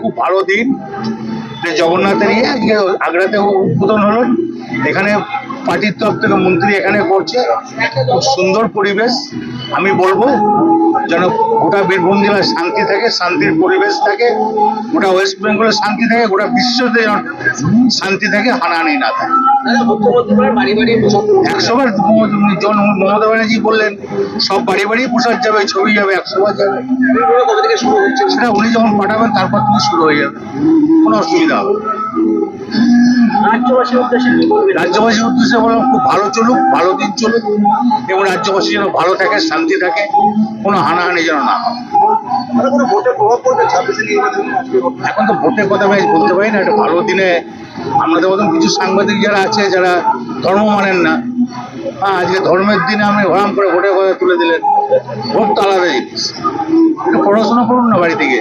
খুব দিন। জগন্নাথের ইয়ে আগ্রাতে এখানে পার্টির তরফ থেকে মন্ত্রী এখানে করছে খুব সুন্দর পরিবেশ। আমি বলব যেন গোটা বীরভূম জেলায় শান্তি থাকে শান্তির পরিবেশ থাকে গোটা ওয়েস্ট বেঙ্গলে শান্তি থাকে গোটা বিশ্বতে যেন শান্তি থাকে হানাহানি না থাকে দাদা মুখ্যমন্ত্রী বলেন বাড়ি বাড়ি প্রসাদ দেবো। একশো বার জন মমতা ব্যানার্জি বললেন সব বাড়ি বাড়ি প্রসাদ যাবে ছবি যাবে একশো বার যাবে থেকে শুরু হচ্ছে সেটা উনি যখন পাঠাবেন তারপর থেকে শুরু হয়ে যাবে কোনো অসুবিধা হবে। রাজ্যবাসীর উদ্দেশ্যে কি বলবেন রাজ্যবাসীর উদ্দেশ্যে বললাম খুব ভালো চলুক ভালো দিন চলুক এবং রাজ্যবাসী যেন ভালো থাকে শান্তি থাকে কোনো হানাহানি যেন না হয়। এখন তো ভোটের কথা আমি বলতে পারি না একটা ভালো দিনে আমাদের মতন কিছু সাংবাদিক যারা আছে যারা ধর্ম মানেন না হ্যাঁ আজকে ধর্মের দিনে আপনি হরাম করে ভোটের কথা তুলে দিলেন ভোট তো আলাদা জিনিস। পড়াশোনা করুন না বাড়ি থেকে